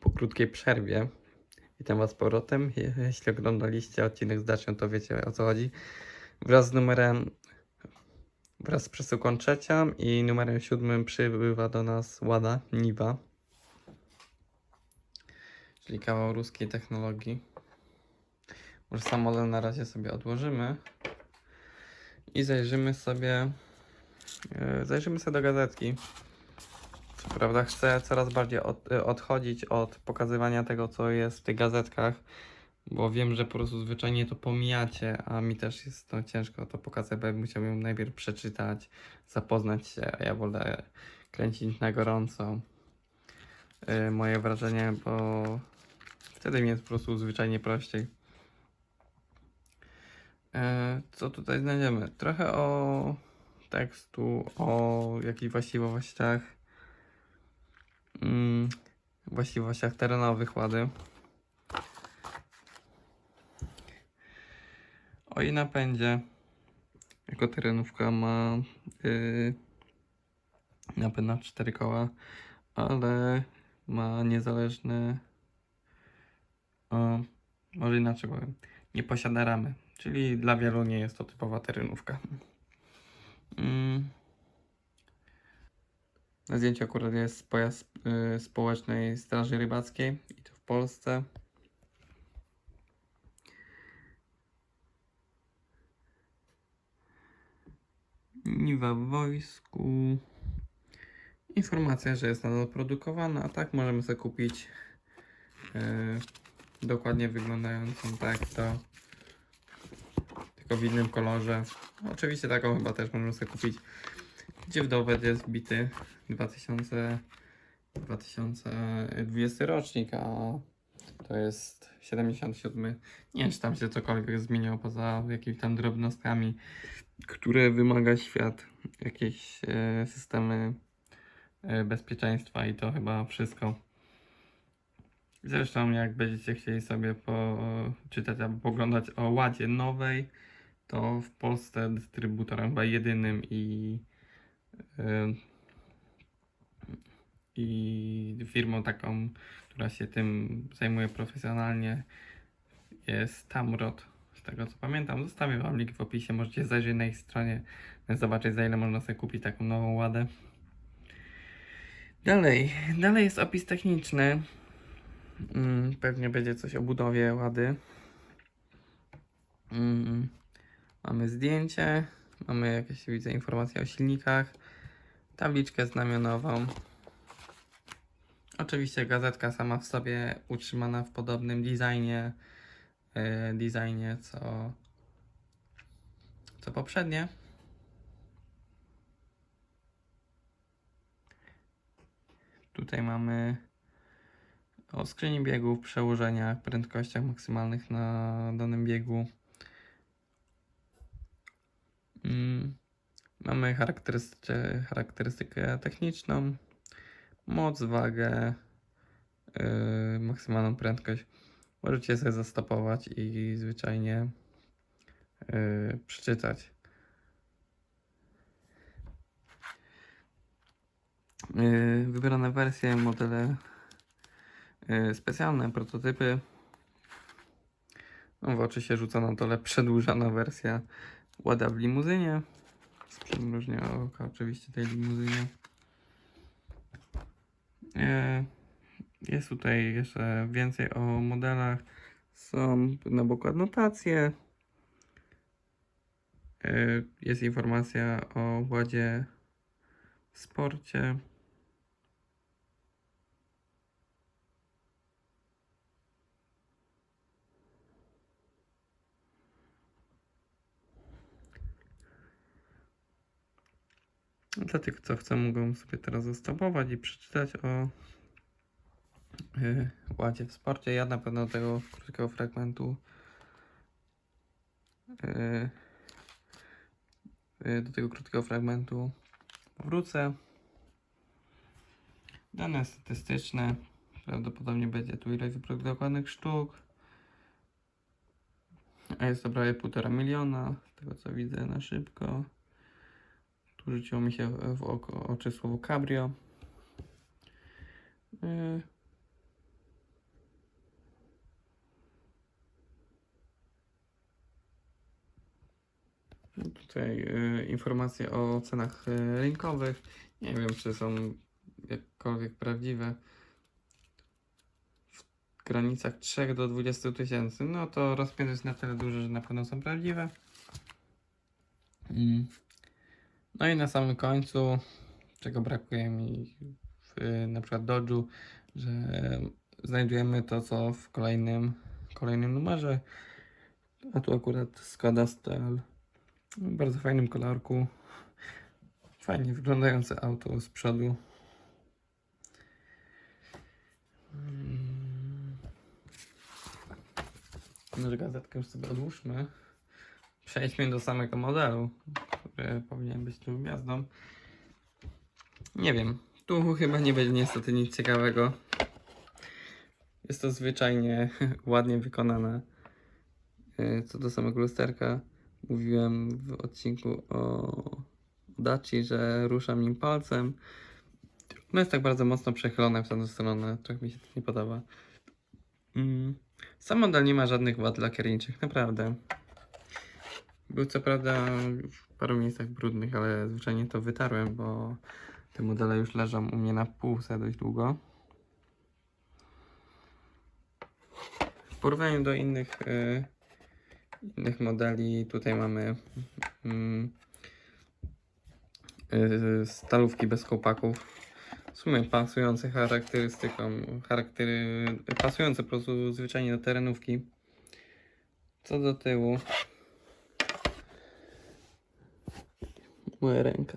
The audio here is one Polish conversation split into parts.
po krótkiej przerwie. Witam Was z powrotem. Je- Jeśli oglądaliście odcinek z Dacią, to wiecie o co chodzi. Wraz z numerem, wraz z przesyłką trzecią i numerem siódmym przybywa do nas Łada Niwa. Czyli kawał ruskiej technologii. Może sam model na razie sobie odłożymy. I zajrzymy sobie, e, zajrzymy sobie do gazetki. Prawda chcę coraz bardziej od, e, odchodzić od pokazywania tego, co jest w tych gazetkach, bo wiem, że po prostu zwyczajnie to pomijacie, a mi też jest to ciężko to pokazać, bo ja musiałbym najpierw przeczytać, zapoznać się, a ja wolę kręcić na gorąco e, moje wrażenie, bo wtedy mi jest po prostu zwyczajnie prościej. E, Co tutaj znajdziemy? Trochę o tekstu, o jakichś właściwościach, mm, właściwościach terenowych łady. O i napędzie. Jako terenówka ma yy, napęd na 4 koła, ale ma niezależny. O, może inaczej powiem. Nie posiada ramy, czyli dla wielu nie jest to typowa terenówka. Mm. Na zdjęciu akurat jest pojazd y, społecznej Straży Rybackiej i to w Polsce. Niwa w wojsku. Informacja, że jest nadal produkowana, a tak możemy sobie kupić y, dokładnie wyglądającą tak to tylko w innym kolorze. Oczywiście taką chyba też możemy sobie kupić. Gdzie w jest bity 2000, 2020 rocznik, a to jest 77. Nie wiem, czy tam się cokolwiek zmieniło poza jakimiś tam drobnostkami, które wymaga świat. Jakieś e, systemy e, bezpieczeństwa i to chyba wszystko. Zresztą jak będziecie chcieli sobie poczytać albo poglądać o ładzie nowej, to w Polsce dystrybutorem chyba jedynym i i firmą taką, która się tym zajmuje profesjonalnie jest Tamrod. Z tego co pamiętam, zostawię wam link w opisie, możecie zajrzeć na ich stronie, zobaczyć za ile można sobie kupić taką nową ładę. Dalej, dalej jest opis techniczny. Mm, pewnie będzie coś o budowie łady. Mm, mamy zdjęcie, mamy jakieś widzę informacje o silnikach, tabliczkę znamionową. Oczywiście gazetka sama w sobie utrzymana w podobnym designie, e, designie co, co poprzednie. Tutaj mamy o skrzyni biegów, przełożeniach, prędkościach maksymalnych na danym biegu. Mamy charakterystykę, charakterystykę techniczną, moc, wagę, yy, maksymalną prędkość. Możecie sobie zastopować i zwyczajnie yy, przeczytać. Yy, wybrane wersje, modele yy, specjalne, prototypy. No w oczy się rzuca na dole przedłużana wersja Łada w limuzynie. Z przymrużenia oka oczywiście tej limuzynie. E, Jest tutaj jeszcze więcej o modelach. Są na boku adnotacje. E, Jest informacja o ładzie w sporcie. Dla tych, co chcą, mogą sobie teraz zastopować i przeczytać o yy, ładzie w sporcie. Ja na pewno tego krótkiego fragmentu yy, yy, do tego krótkiego fragmentu wrócę. Dane statystyczne. Prawdopodobnie będzie tu ileś wyprodukowanych sztuk. A jest to prawie 1,5 miliona, z tego co widzę na szybko rzuciło mi się w oko, oczy słowo cabrio. Y, no tutaj y, informacje o cenach y, rynkowych. Nie wiem, czy są jakkolwiek prawdziwe. W granicach 3 do 20 tysięcy. No to rozpiętość na tyle duże, że na pewno są prawdziwe. Mm. No i na samym końcu, czego brakuje mi w na przykład Dodge'u, że znajdujemy to, co w kolejnym, kolejnym numerze. A tu akurat Skoda Stel. W bardzo fajnym kolorku. Fajnie wyglądające auto z przodu. Mm. Może gazetkę już sobie odłóżmy. Przejdźmy do samego modelu, powinien być tu gwiazdą. Nie wiem, tu chyba nie będzie niestety nic ciekawego. Jest to zwyczajnie ładnie wykonane. Yy, Co do samego lusterka, mówiłem w odcinku o Daci, że ruszam nim palcem. No jest tak bardzo mocno przechylone w tę stronę, trochę mi się to nie podoba. Mm. Sam model nie ma żadnych wad lakierniczych, naprawdę. Był co prawda w paru miejscach brudnych, ale zwyczajnie to wytarłem, bo te modele już leżą u mnie na półce dość długo. W porównaniu do innych, y, innych modeli, tutaj mamy mm, y, stalówki bez chłopaków. W sumie pasujące charakterystyką, charaktery, pasujące po prostu zwyczajnie do terenówki. Co do tyłu. Moja ręka.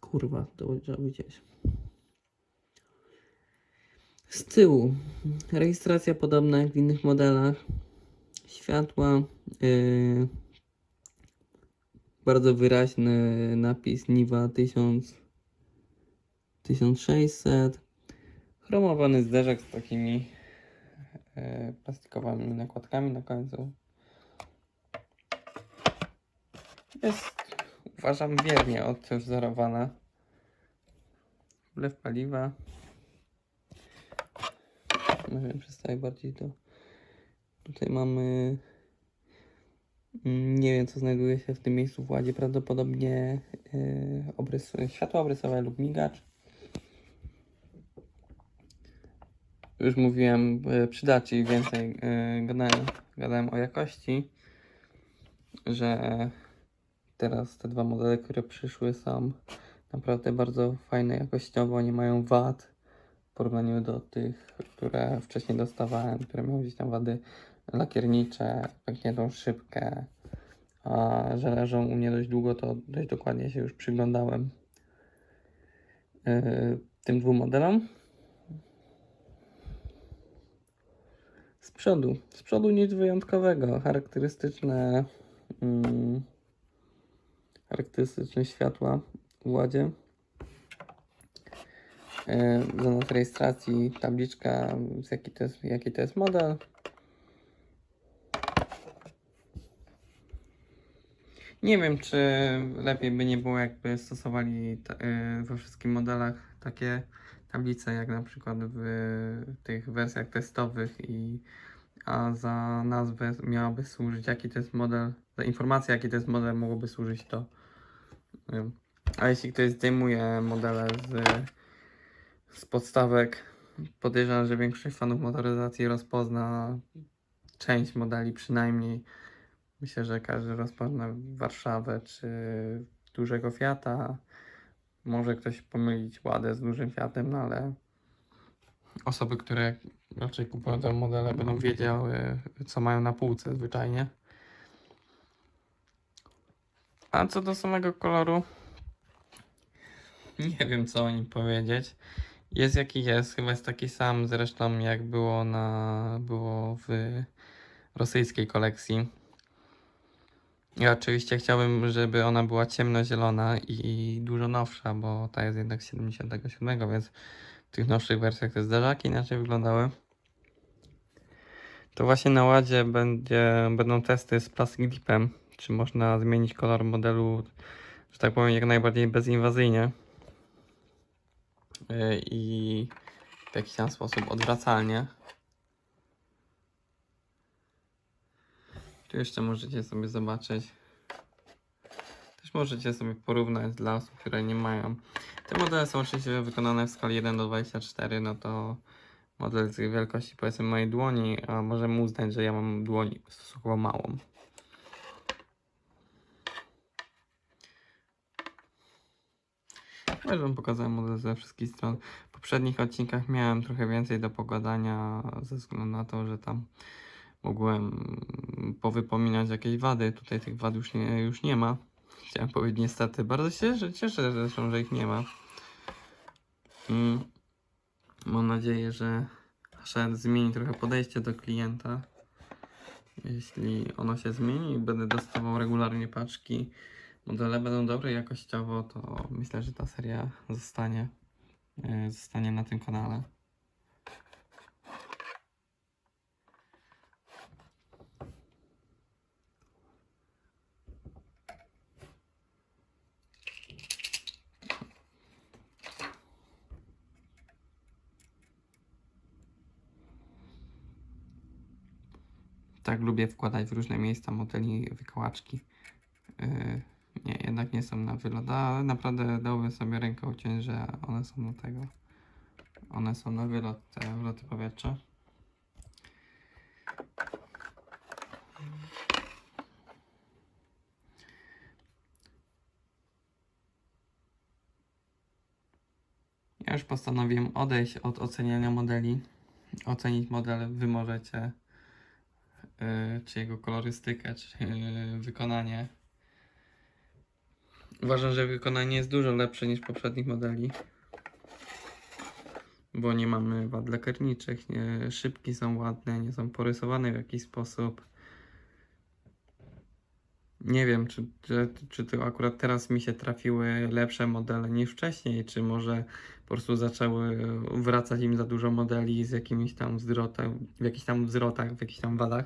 Kurwa, to trzeba widzieć. Z tyłu rejestracja podobna jak w innych modelach. Światła. Yy, bardzo wyraźny napis Niva 1000, 1600. Chromowany zderzak z takimi yy, plastikowymi nakładkami na końcu. Jest, uważam, wiernie odwzorowana. Wlew paliwa. Nie wiem, przedstawię bardziej to. Tutaj mamy. mm, Nie wiem, co znajduje się w tym miejscu w ładzie. Prawdopodobnie yy, obrys, światło obrysowe lub migacz. Już mówiłem yy, przy Daci więcej yy, gadałem, gadałem o jakości, że teraz te dwa modele, które przyszły są naprawdę bardzo fajne jakościowo, nie mają wad w porównaniu do tych, które wcześniej dostawałem, które miały gdzieś tam wady lakiernicze, pękniętą szybkę, a że leżą u mnie dość długo, to dość dokładnie się już przyglądałem yy, tym dwóm modelom. Z przodu, z przodu nic wyjątkowego, charakterystyczne mm, charakterystyczne światła w ładzie. E, Za nas rejestracji tabliczka, z jaki to jest, jaki to jest model. Nie wiem, czy lepiej by nie było, jakby stosowali e, we wszystkich modelach takie tablice, jak na przykład w tych wersjach testowych i a za nazwę miałaby służyć, jaki to jest model, za informację, jaki to jest model, mogłoby służyć to. A jeśli ktoś zdejmuje modele z, z podstawek, podejrzewam, że większość fanów motoryzacji rozpozna część modeli przynajmniej. Myślę, że każdy rozpozna Warszawę czy dużego Fiata. Może ktoś pomylić ładę z dużym Fiatem, no ale osoby, które raczej kupują te modele, będą wiedziały, co mają na półce zwyczajnie. A co do samego koloru, nie wiem co o nim powiedzieć. Jest jaki jest, chyba jest taki sam zresztą jak było na było w rosyjskiej kolekcji. Ja oczywiście chciałbym, żeby ona była ciemnozielona i dużo nowsza, bo ta jest jednak z 77, więc w tych nowszych wersjach te zderzaki inaczej wyglądały. To właśnie na ładzie będzie, będą testy z Plastic Deepem, czy można zmienić kolor modelu, że tak powiem, jak najbardziej bezinwazyjnie. Yy, I w jakiś tam sposób odwracalnie. Tu jeszcze możecie sobie zobaczyć. Też możecie sobie porównać dla osób, które nie mają. Te modele są oczywiście wykonane w skali 1 do 24, no to model z wielkości powiedzmy mojej dłoni, a możemy uznać, że ja mam dłoń stosunkowo małą. Ja wam pokazałem model ze wszystkich stron. W poprzednich odcinkach miałem trochę więcej do pogadania ze względu na to, że tam mogłem powypominać jakieś wady. Tutaj tych wad już nie, już nie ma. Chciałem powiedzieć niestety. Bardzo się cieszę, cieszę zresztą, że ich nie ma. Mm. Mam nadzieję, że Shed zmieni trochę podejście do klienta. Jeśli ono się zmieni będę dostawał regularnie paczki, modele będą dobre jakościowo, to myślę, że ta seria zostanie, e, zostanie na tym kanale. Tak lubię wkładać w różne miejsca modeli wykałaczki. Yy, nie, jednak nie są na wylot, ale naprawdę dałbym sobie rękę uciąć, że one są na tego. One są na wylot, te wloty powietrza. Ja już postanowiłem odejść od oceniania modeli. Ocenić model wy możecie, yy, czy jego kolorystykę, czy yy, wykonanie. Uważam, że wykonanie jest dużo lepsze niż poprzednich modeli. Bo nie mamy wad lakierniczych, nie, szybki są ładne, nie są porysowane w jakiś sposób. Nie wiem, czy, czy, czy to akurat teraz mi się trafiły lepsze modele niż wcześniej, czy może po prostu zaczęły wracać im za dużo modeli z jakimiś tam wzrotem, w jakichś tam wzrotach, w jakichś tam wadach.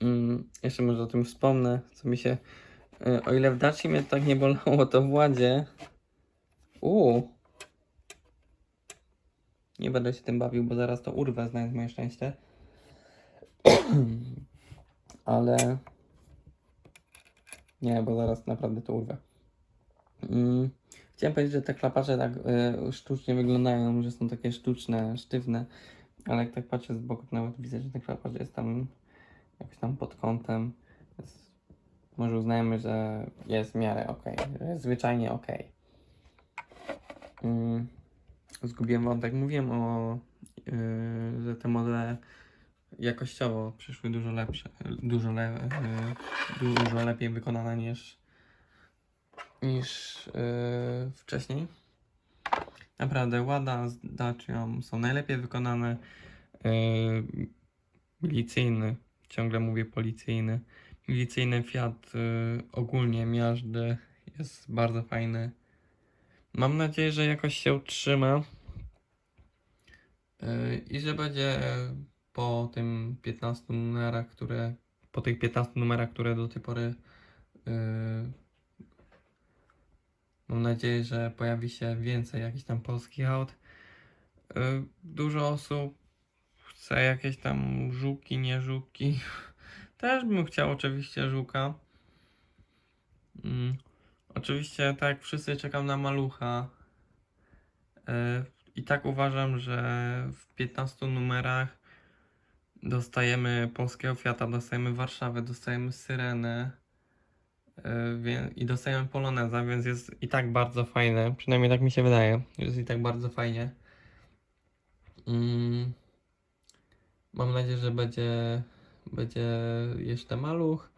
Mm, jeszcze może o tym wspomnę, co mi się O ile w Daci mnie tak nie bolało, to w Ładzie. Uuu. Nie będę się tym bawił, bo zaraz to urwę, znając moje szczęście. Ale. Nie, bo zaraz naprawdę to urwę. Mm. Chciałem powiedzieć, że te klaparze tak e, sztucznie wyglądają, że są takie sztuczne, sztywne. Ale jak tak patrzę z boku, to nawet widzę, że ten klaparz jest tam jakoś tam pod kątem. Jest może uznajemy, że jest w miarę ok, zwyczajnie ok. Mm, zgubiłem wątek. Mówiłem o, yy, że te modele jakościowo przyszły dużo lepsze, dużo, le, yy, dużo lepiej wykonane niż, niż yy, wcześniej. Naprawdę Łada z Dacią są najlepiej wykonane. Yy, milicyjny, ciągle mówię policyjny. Milicyjny Fiat y, ogólnie miażdży jest bardzo fajny. Mam nadzieję, że jakoś się utrzyma y, i że będzie po tym 15 numerach, które po tych 15 numerach, które do tej pory y, mam nadzieję, że pojawi się więcej jakichś tam polskich aut. Y, dużo osób chce jakieś tam żuki, nie żuki. Też bym chciał oczywiście żuka. Mm. Oczywiście tak jak wszyscy czekam na malucha. E, I tak uważam, że w 15 numerach dostajemy polskiego Fiata, dostajemy Warszawę, dostajemy Syrenę wie- i dostajemy Poloneza, więc jest i tak bardzo fajne. Przynajmniej tak mi się wydaje. Jest i tak bardzo fajnie. Mm. Mam nadzieję, że będzie będzie jeszcze maluch,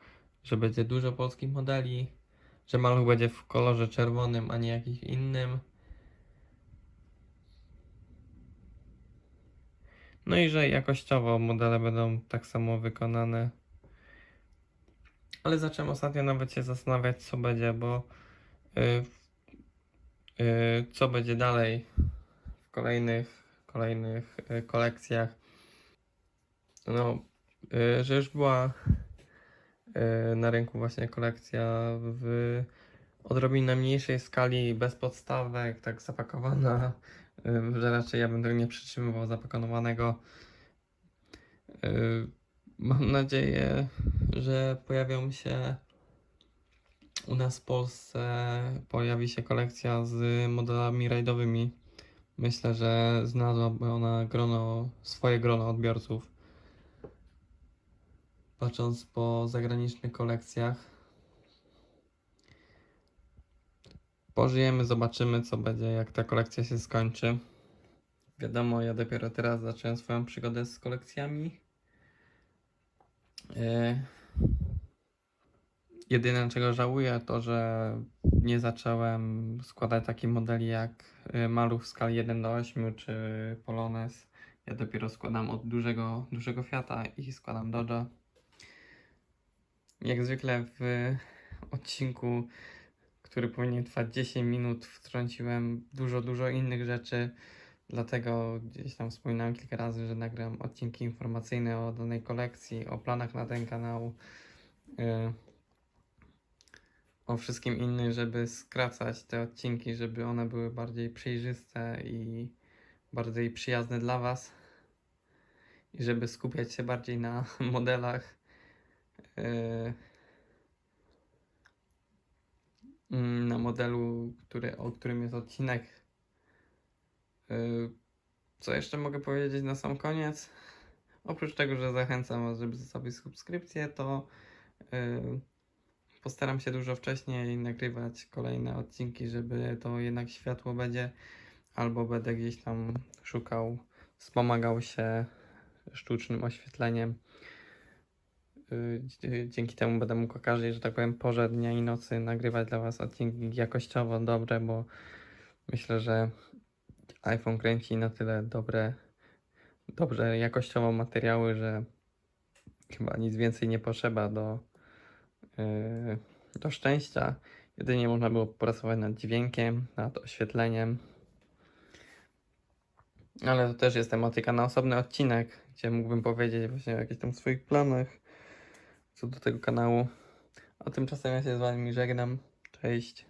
że będzie dużo polskich modeli, że maluch będzie w kolorze czerwonym, a nie jakimś innym. No i że jakościowo modele będą tak samo wykonane. Ale zacząłem ostatnio nawet się zastanawiać, co będzie, bo yy, yy, co będzie dalej w kolejnych, kolejnych yy, kolekcjach. No, że już była y, na rynku właśnie kolekcja w odrobinę mniejszej skali, bez podstawek, tak zapakowana, y, że raczej ja bym tego nie przytrzymywał zapakowanego. Mam nadzieję, że pojawią się u nas w Polsce, pojawi się kolekcja z modelami rajdowymi. Myślę, że znalazłaby ona grono, swoje grono odbiorców. Patrząc po zagranicznych kolekcjach. Pożyjemy, zobaczymy co będzie, jak ta kolekcja się skończy. Wiadomo, ja dopiero teraz zacząłem swoją przygodę z kolekcjami. E, Jedyne czego żałuję to, że nie zacząłem składać takich modeli jak e, Maluch w skali 1 do 8 czy Polones. Ja dopiero składam od dużego, dużego Fiata i składam Dodge'a. Jak zwykle w odcinku, który powinien trwać 10 minut, wtrąciłem dużo, dużo innych rzeczy. Dlatego gdzieś tam wspominałem kilka razy, że nagram odcinki informacyjne o danej kolekcji, o planach na ten kanał, yy, o wszystkim innym, żeby skracać te odcinki, żeby one były bardziej przejrzyste i bardziej przyjazne dla Was. I żeby skupiać się bardziej na modelach. Yy, mm, na modelu, który, o którym jest odcinek. Yy, Co jeszcze mogę powiedzieć na sam koniec? Oprócz tego, że zachęcam Was, żeby zostawić subskrypcję, to yy, postaram się dużo wcześniej nagrywać kolejne odcinki, żeby to jednak światło będzie, albo będę gdzieś tam szukał, wspomagał się sztucznym oświetleniem. Yy, dzie- Dzięki temu będę mógł o każdej, że tak powiem, porze dnia i nocy nagrywać dla Was odcinki jakościowo dobre, bo myślę, że iPhone kręci na tyle dobre, dobrze jakościowo materiały, że chyba nic więcej nie potrzeba do, yy, do szczęścia. Jedynie można było pracować nad dźwiękiem, nad oświetleniem. Ale to też jest tematyka na osobny odcinek, gdzie mógłbym powiedzieć właśnie o jakichś tam swoich planach co do tego kanału. A tymczasem ja się z Wami żegnam. Cześć.